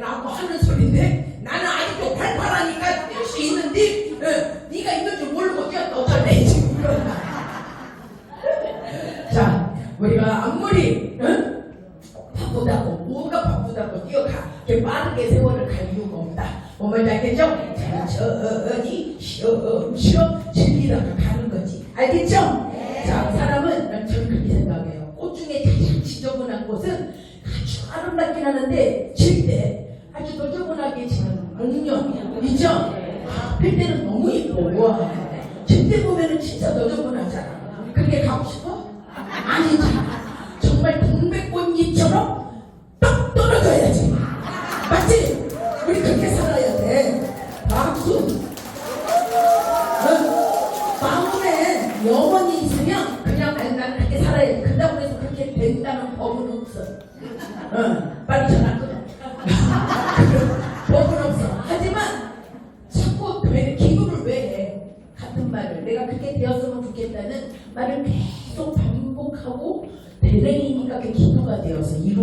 라고 하는 소리인데 나는 아직도 발팔하니까 뛸 수 있는데 어, 네가 있는 줄 모르고 어쩌네 지금 자 우리가 아무리 어? 바쁘다고 뭐가 바쁘다고 뛰어가 이렇게 빠르게 세월을 갈 이유가 없다 뭔 말인지 알겠죠? 천천히 쉬엄쉬엄 즐기다가 가는 거지 알겠죠? 아주 아름답긴 하는데 질 때 아주 너저분하게 지는 공룡 있죠? 아, 필 때는 너무 예뻐 와. 질때 보면은 진짜 너저분하잖아 그렇게 가고 싶어? 아니잖아 정말 동백꽃잎처럼 떡 떨어져야지 맞지? 우리 그렇게 살아야 돼 박수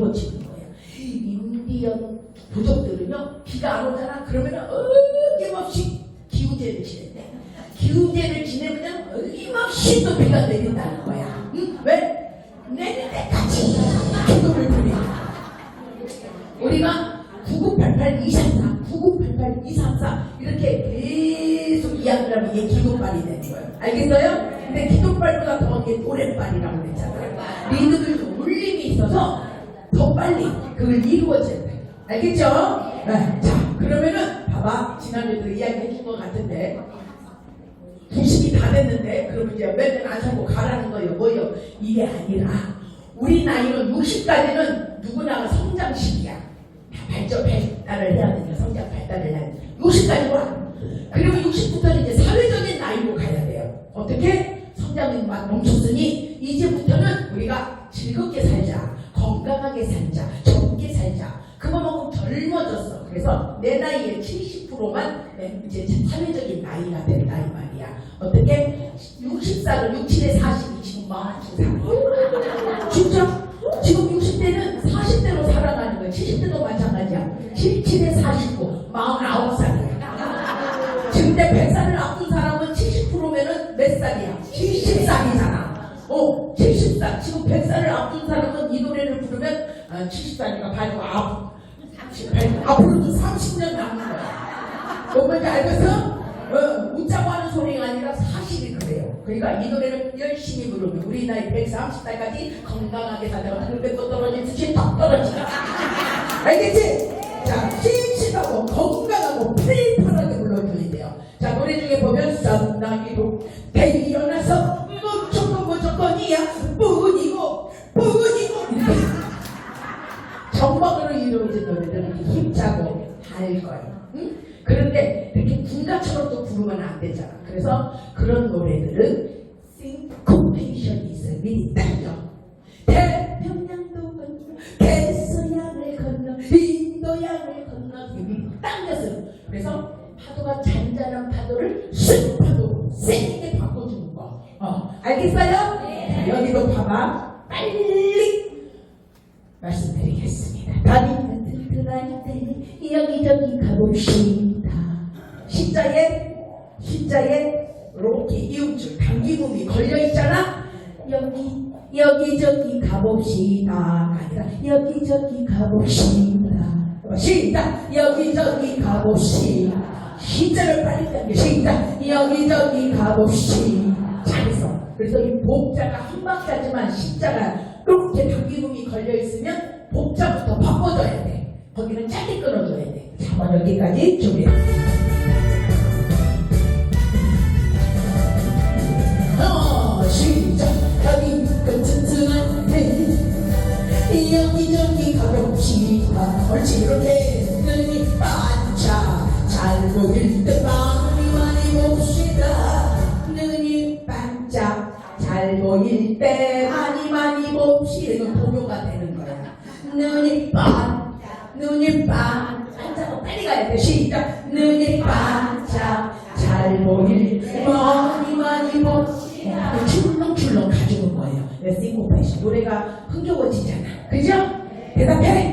이루어지는 거예요. 인디언 부족들은요 비가 안 오잖아 그러면은, 어김없이 기우제를 지는데, 기우제를 지내면 어김없이 또 비가 내린다는 거야 응? 왜? 내릴 때까지 기도를 드린다 우리가 9988 234 9988 234 이렇게 계속 이야기를 하면 이게 기도발이 되는 거예요 알겠어요? 근데 기도빨보다 더한 게 오랜발이라고 그랬잖아요 리듬을 좀 울림이 있어서 더 빨리 그걸 이루어져야 돼. 알겠죠? 네. 자, 그러면은 봐봐. 지난주에도 이야기해 준 것 같은데 90이 다 됐는데 그러면 이제 몇년 안 살고 가라는 거예요. 뭐요? 이게 아니라 우리 나이는 60까지는 누구나가 성장 시기야. 발전 발달을 해야 되니까 성장 발달을 해야 돼. 60까지 와. 그러면 60부터는 이제 사회적인 나이로 가야 돼요. 어떻게? 성장이 막 멈췄으니 이제부터는 우리가 즐겁게 60살은 67에 40이 지금 40살. 진짜? 지금 60대는 40대로 살아가는 거야. 70대도 마찬가지야. 77에 49, 49살이야. 지금 내 100살을 앞둔 사람은 70%면은 몇 살이야? 70살이잖아. 어, 70살. 지금 100살을 앞둔 사람은 이 노래를 부르면 아, 70살이니까 반이고 앞, 38, 앞으로도 30년 남는 거야. 뭔 말인지 알겠어? 어, 웃자고 하는 소리가 아니라 사실이 그러니까 이 노래를 열심히 부르면 우리 나이 130살까지 건강하게 살다가 흑백도 떨어진 듯이 더 떨어지다. 알겠지? 자, 씩씩하고 건강하고 필팔하게 불러줘야 돼요. 자, 노래 중에 보면 썬나기로 태어나서 무조건 무조건이야 뿐이고 뿐이고 정막으로 이루어진 노래들은 힘차고 할 거예요. 응? 그런데 이렇게 군가처럼 또 부르면 안 되잖아. 그래서 그런 노래들은 싱코페이션이 있어요. 미리 딸려. 태평양도 건너, 대서양을 건너, 인도양을 건너, 미리 당겼어요. 그래서 파도가 잔잔한 파도를 술 파도로 세게 바꿔주는 거. 어, 알겠어요? 자, 여기도 봐봐. 빨리 말씀드리겠습니다. 다리가 튼튼할 때 여기저기 가봅시다. 여기 여기저기 가봅시다. 여기저기 가봅시다. 시작 여기저기 가봅시다. 시자를 빨리 당겨 시작 여기저기 가봅시다. 잘했어. 그래서 이 복자가 한 박자지만 시자가 이렇게 당기음이 걸려 있으면 복자부터 바꿔줘야 돼. 거기는 짧게 끊어줘야 돼. 자, 뭐 여기까지 준비. 어, 시작. 가봅시다. 옳지, 이렇게 눈이 반짝 잘 보일 때 많이 많이 봅시다. 눈이 반짝 잘 보일 때 많이 많이 봅시다. 이건 동요가 되는 거야. 눈이 반짝, 눈이 반짝. 빨리 가야 돼. 시작. 눈이 반짝 잘 보일 때 많이 많이 봅시다. 출렁출렁 가지고 거예요. 싱코페이션 노래가 흥겨워지잖아. 그죠?